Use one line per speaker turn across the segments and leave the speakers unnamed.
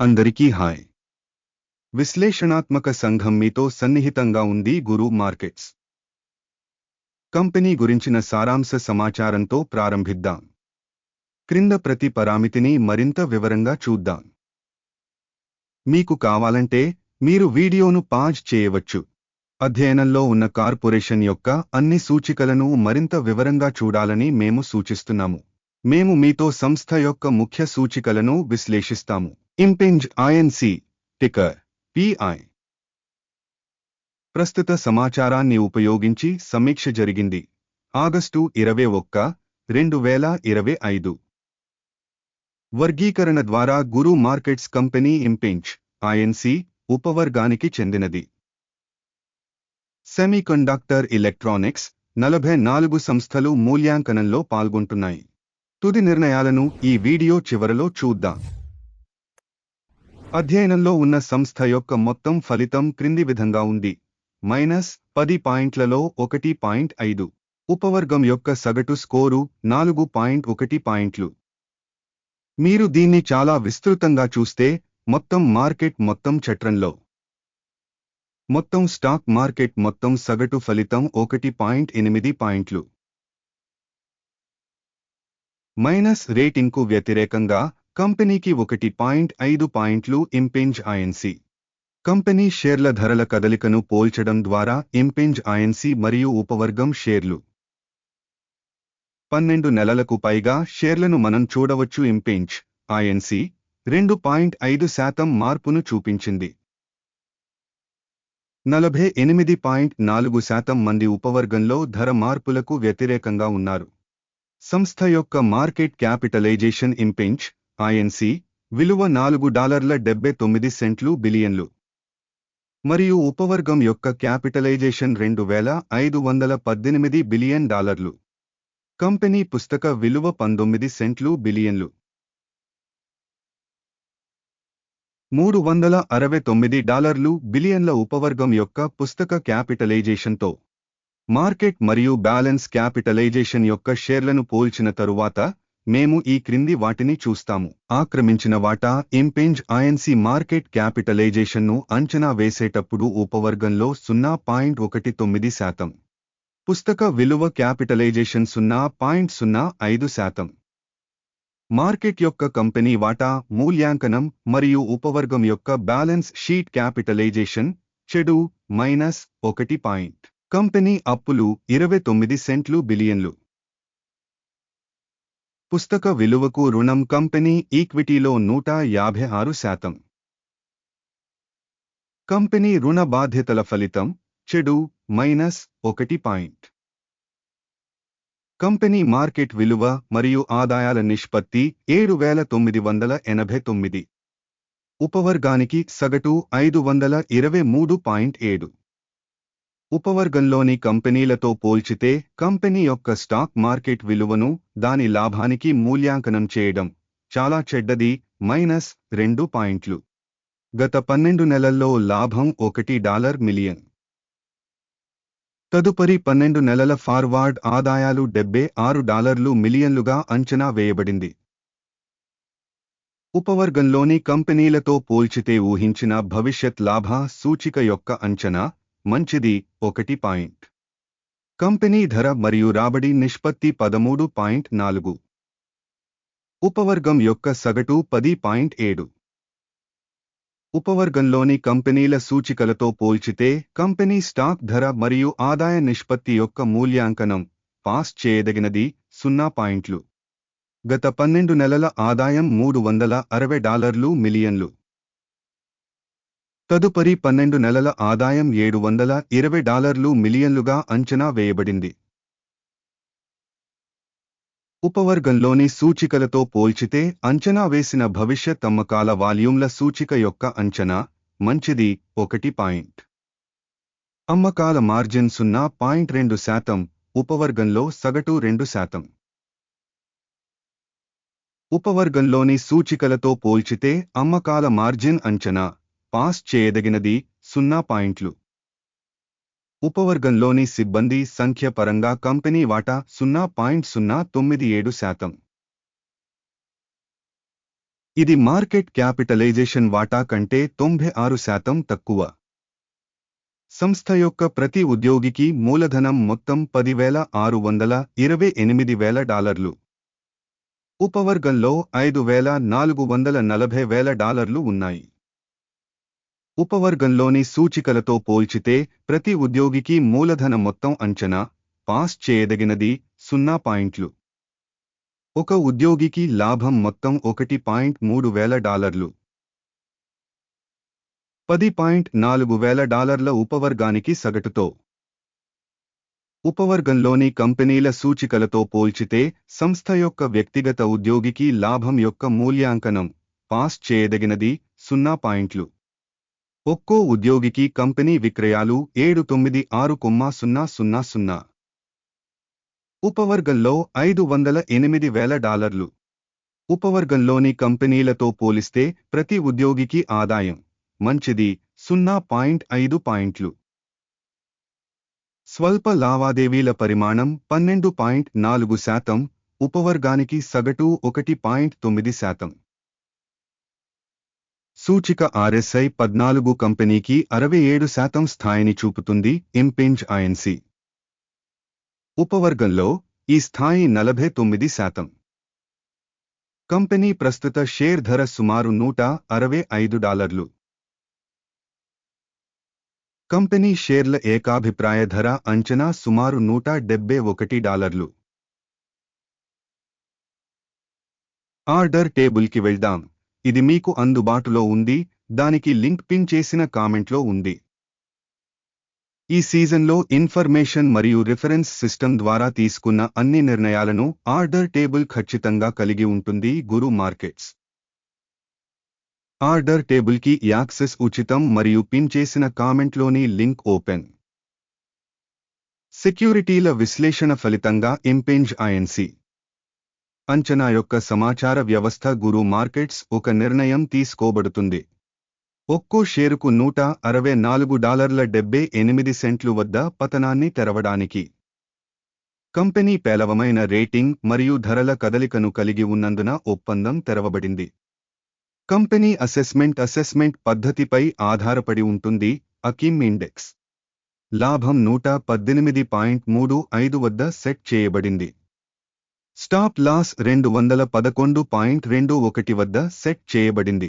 అందరికీ హాయ్. విశ్లేషణాత్మక సంఘం మీతో సన్నిహితంగా ఉంది గురు మార్కెట్స్. కంపెనీ గురించిన సారాంశ సమాచారంతో ప్రారంభిద్దాం. క్రింద ప్రతి పరామితిని మరింత వివరంగా చూద్దాం. మీకు కావాలంటే మీరు వీడియోను పాజ్ చేయవచ్చు. అధ్యయనంలో ఉన్న కార్పొరేషన్ యొక్క అన్ని సూచికలను మరింత వివరంగా చూడాలని మేము సూచిస్తున్నాము. మేము మీతో సంస్థ యొక్క ముఖ్య సూచికలను విశ్లేషిస్తాము. ఇంపింజ్ ఐఎన్సి టికర్ పిఐ ప్రస్తుత సమాచారాన్ని ఉపయోగించి సమీక్ష జరిగింది. ఆగస్టు ఇరవై ఒక్క రెండు వేల ఇరవై ఐదు. వర్గీకరణ ద్వారా Guru Markets company Impinj INC ఉపవర్గానికి చెందినది. సెమీకండక్టర్ ఎలక్ట్రానిక్స్ నలభై నాలుగు సంస్థలు మూల్యాంకనంలో పాల్గొంటున్నాయి. తుది నిర్ణయాలను ఈ వీడియో చివరలో చూద్దాం. అధ్యయనంలో ఉన్న సంస్థ యొక్క మొత్తం ఫలితం క్రింది విధంగా ఉంది. మైనస్ పది పాయింట్లలో ఒకటి పాయింట్ ఐదు. ఉపవర్గం యొక్క సగటు స్కోరు నాలుగు పాయింట్ ఒకటి పాయింట్లు. మీరు దీన్ని చాలా విస్తృతంగా చూస్తే మొత్తం మార్కెట్ మొత్తం చట్రంలో. మొత్తం స్టాక్ మార్కెట్ మొత్తం సగటు ఫలితం ఒకటి పాయింట్ ఎనిమిది పాయింట్లు. మైనస్ రేటింగ్కు వ్యతిరేకంగా కంపెనీకి ఒకటి పాయింట్ ఐదు పాయింట్లు ఇంపెంజ్ ఐఎన్సీ. కంపెనీ షేర్ల ధరల కదలికను పోల్చడం ద్వారా ఇంపెంజ్ ఐఎన్సీ మరియు ఉపవర్గం షేర్లు. పన్నెండు నెలలకు పైగా షేర్లను మనం చూడవచ్చు ఇంపెంజ్ ఐఎన్సీ. రెండు పాయింట్ ఐదు శాతం మార్పును చూపించింది. నలభై ఎనిమిది పాయింట్ నాలుగు శాతం మంది ఉపవర్గంలో ధర మార్పులకు వ్యతిరేకంగా ఉన్నారు. సంస్థ యొక్క మార్కెట్ క్యాపిటలైజేషన్ ఇంపెంచ్ ఐఎన్సి విలువ నాలుగు డాలర్ల డెబ్బై తొమ్మిది సెంట్లు బిలియన్లు. మరియు ఉపవర్గం యొక్క క్యాపిటలైజేషన్ రెండు వేల ఐదు వందల పద్దెనిమిది బిలియన్ డాలర్లు. కంపెనీ పుస్తక విలువ పంతొమ్మిది సెంట్లు బిలియన్లు. మూడు వందల అరవై తొమ్మిది డాలర్లు బిలియన్ల ఉపవర్గం యొక్క పుస్తక క్యాపిటలైజేషన్తో. మార్కెట్ మరియు బ్యాలెన్స్ క్యాపిటలైజేషన్ యొక్క షేర్లను పోల్చిన తరువాత మేము ఈ క్రింది వాటిని చూస్తాము. ఆక్రమించిన వాటా ఇంపెంజ్ ఐఎన్సీ మార్కెట్ క్యాపిటలైజేషన్ను అంచనా వేసేటప్పుడు ఉపవర్గంలో సున్నా పాయింట్ ఒకటి తొమ్మిది శాతం. పుస్తక విలువ క్యాపిటలైజేషన్ సున్నా పాయింట్ సున్నా ఐదు శాతం. మార్కెట్ యొక్క కంపెనీ వాటా మూల్యాంకనం మరియు ఉపవర్గం యొక్క బ్యాలెన్స్ షీట్ క్యాపిటలైజేషన్ చెడు మైనస్ ఒకటి పాయింట్. కంపెనీ అప్పులు ఇరవై తొమ్మిది సెంట్లు బిలియన్లు. పుస్తక విలువకు రుణం కంపెనీ ఈక్విటీలో నూట యాభై ఆరు శాతం. కంపెనీ రుణ బాధ్యతల ఫలితం చెడు మైనస్ ఒకటి పాయింట్. కంపెనీ మార్కెట్ విలువ మరియు ఆదాయాల నిష్పత్తి ఏడు వేల తొమ్మిది వందల ఎనభై తొమ్మిది. ఉపవర్గానికి సగటు ఐదు వందల ఇరవై మూడు పాయింట్ ఏడు. ఉపవర్గంలోని కంపెనీలతో పోల్చితే కంపెనీ యొక్క స్టాక్ మార్కెట్ విలువను దాని లాభానికి మూల్యాంకనం చేయడం చాలా చెడ్డది మైనస్ రెండు పాయింట్లు. గత పన్నెండు నెలల్లో లాభం ఒకటి డాలర్ మిలియన్. తదుపరి పన్నెండు నెలల ఫార్వార్డ్ ఆదాయాలు డెబ్బై ఆరు డాలర్లు మిలియన్లుగా అంచనా వేయబడింది. ఉపవర్గంలోని కంపెనీలతో పోల్చితే ఊహించిన భవిష్యత్ లాభ సూచిక యొక్క అంచనా మంచిది ఒకటి పాయింట్. కంపెనీ ధర మరియు రాబడి నిష్పత్తి పదమూడు పాయింట్ నాలుగు. ఉపవర్గం యొక్క సగటు పది పాయింట్ ఏడు. ఉపవర్గంలోని కంపెనీల సూచికలతో పోల్చితే కంపెనీ స్టాక్ ధర మరియు ఆదాయ నిష్పత్తి యొక్క మూల్యాంకనం పాస్ చేయదగినది సున్నా పాయింట్లు. గత పన్నెండు నెలల ఆదాయం మూడు వందల అరవై డాలర్లు మిలియన్లు. తదుపరి పన్నెండు నెలల ఆదాయం ఏడు వందల ఇరవై డాలర్లు మిలియన్లుగా అంచనా వేయబడింది. ఉపవర్గంలోని సూచికలతో పోల్చితే అంచనా వేసిన భవిష్యత్ అమ్మకాల వాల్యూమ్ల సూచిక యొక్క అంచనా మంచిది ఒకటి పాయింట్. అమ్మకాల మార్జిన్ సున్నా పాయింట్ రెండు శాతం ఉపవర్గంలో సగటు రెండు శాతం. ఉపవర్గంలోని సూచికలతో పోల్చితే అమ్మకాల మార్జిన్ అంచనా పాస్ చేయదగినది సున్నా పాయింట్లు. ఉపవర్గంలోని సిబ్బంది సంఖ్య పరంగా కంపెనీ వాటా సున్నా పాయింట్ సున్నా తొమ్మిది ఏడు శాతం. ఇది మార్కెట్ క్యాపిటలైజేషన్ వాటా కంటే తొంభై ఆరు శాతం తక్కువ. సంస్థ యొక్క ప్రతి ఉద్యోగికి మూలధనం మొత్తం పదివేల ఆరు వందల ఇరవై ఎనిమిది వేల డాలర్లు. ఉపవర్గంలో ఐదు వేల నాలుగు వందల నలభై వేల డాలర్లు ఉన్నాయి. ఉపవర్గంలోని సూచికలతో పోల్చితే ప్రతి ఉద్యోగికి మూలధన మొత్తం అంచనా పాస్ చేయదగినది సున్నా పాయింట్లు. ఒక ఉద్యోగికి లాభం మొత్తం ఒకటి పాయింట్ మూడు వేల డాలర్లు. పది పాయింట్ నాలుగు వేల డాలర్ల ఉపవర్గానికి సగటుతో. ఉపవర్గంలోని కంపెనీల సూచికలతో పోల్చితే సంస్థ యొక్క వ్యక్తిగత ఉద్యోగికి లాభం యొక్క మూల్యాంకనం పాస్ చేయదగినది సున్నా పాయింట్లు. ఒక్కో ఉద్యోగికి కంపెనీ విక్రయాలు ఏడు తొమ్మిది ఆరు కొమ్మ సున్నా సున్నా సున్నా. ఉపవర్గంలో ఐదు వందల ఎనిమిది వేల డాలర్లు. ఉపవర్గంలోని కంపెనీలతో పోలిస్తే ప్రతి ఉద్యోగికి ఆదాయం మంచిది సున్నా పాయింట్ ఐదు పాయింట్లు. స్వల్ప లావాదేవీల పరిమాణం పన్నెండు పాయింట్ నాలుగు శాతం ఉపవర్గానికి సగటు ఒకటి పాయింట్ తొమ్మిది శాతం. సూచిక ఆర్ఎస్ఐ పద్నాలుగు కంపెనీకి అరవై ఏడు శాతం స్థాయిని చూపుతుంది ఇంపింజ్ ఐఎన్సి. ఉపవర్గంలో ఈ స్థాయి నలభై తొమ్మిది శాతం. కంపెనీ ప్రస్తుత షేర్ ధర సుమారు నూట అరవై ఐదు డాలర్లు. కంపెనీ షేర్ల ఏకాభిప్రాయ ధర అంచనా సుమారు నూట డెబ్బై ఒకటి డాలర్లు. ఆర్డర్ టేబుల్కి వెళ్దాం. ఇది మీకు అందుబాటులో ఉంది దానికి లింక్ పిన్ చేసిన కామెంట్లో ఉంది. ఈ సీజన్లో ఇన్ఫర్మేషన్ మరియు రిఫరెన్స్ సిస్టమ్ ద్వారా తీసుకున్న అన్ని నిర్ణయాలను ఆర్డర్ టేబుల్ ఖచ్చితంగా కలిగి ఉంటుంది గురు మార్కెట్స్. ఆర్డర్ టేబుల్కి యాక్సెస్ ఉచితం మరియు పిన్ చేసిన కామెంట్లోని లింక్ ఓపెన్. సెక్యూరిటీల విశ్లేషణ ఫలితంగా ఇంపెంజ్ ఐఎన్సీ అంచనా యొక్క సమాచార వ్యవస్థ గురు మార్కెట్స్ ఒక నిర్ణయం తీసుకోబడుతుంది. ఒక్కో షేరుకు నూట అరవై నాలుగు డాలర్ల డెబ్బై ఎనిమిది సెంట్లు వద్ద పతనాన్ని తెరవడానికి. కంపెనీ పేలవమైన రేటింగ్ మరియు ధరల కదలికను కలిగి ఉన్నందున ఒప్పందం తెరవబడింది. కంపెనీ అసెస్మెంట్ అసెస్మెంట్ పద్ధతిపై ఆధారపడి ఉంటుంది అకిమ్ ఇండెక్స్. లాభం నూట పద్దెనిమిది పాయింట్ మూడు ఐదు వద్ద సెట్ చేయబడింది. స్టాప్ లాస్ రెండు వందల పదకొండు పాయింట్ రెండు ఒకటి వద్ద సెట్ చేయబడింది.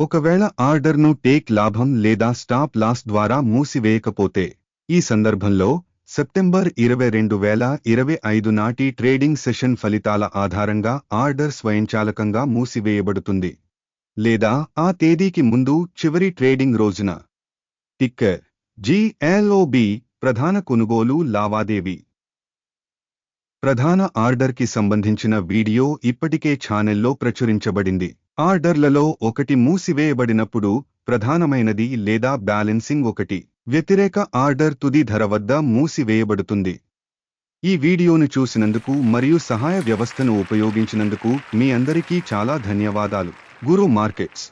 ఒకవేళ ఆర్డర్ను టేక్ లాభం లేదా స్టాప్ లాస్ ద్వారా మూసివేయకపోతే ఈ సందర్భంలో సెప్టెంబర్ ఇరవై రెండు వేల ఇరవై ఐదు నాటి ట్రేడింగ్ సెషన్ ఫలితాల ఆధారంగా ఆర్డర్ స్వయంచాలకంగా మూసివేయబడుతుంది. లేదా ఆ తేదీకి ముందు చివరి ట్రేడింగ్ రోజున. టిక్కర్ జిఎల్ఓబి ప్రధాన కొనుగోలు లావాదేవీ. ప్రధాన ఆర్డర్కి సంబంధించిన వీడియో ఇప్పటికే ఛానెల్లో ప్రచురించబడింది. ఆర్డర్లలో ఒకటి మూసివేయబడినప్పుడు ప్రధానమైనది లేదా బ్యాలెన్సింగ్ ఒకటి. వ్యతిరేక ఆర్డర్ తుది ధర వద్ద మూసివేయబడుతుంది. ఈ వీడియోను చూసినందుకు మరియు సహాయ వ్యవస్థను ఉపయోగించినందుకు మీ అందరికీ చాలా ధన్యవాదాలు. Guru Markets.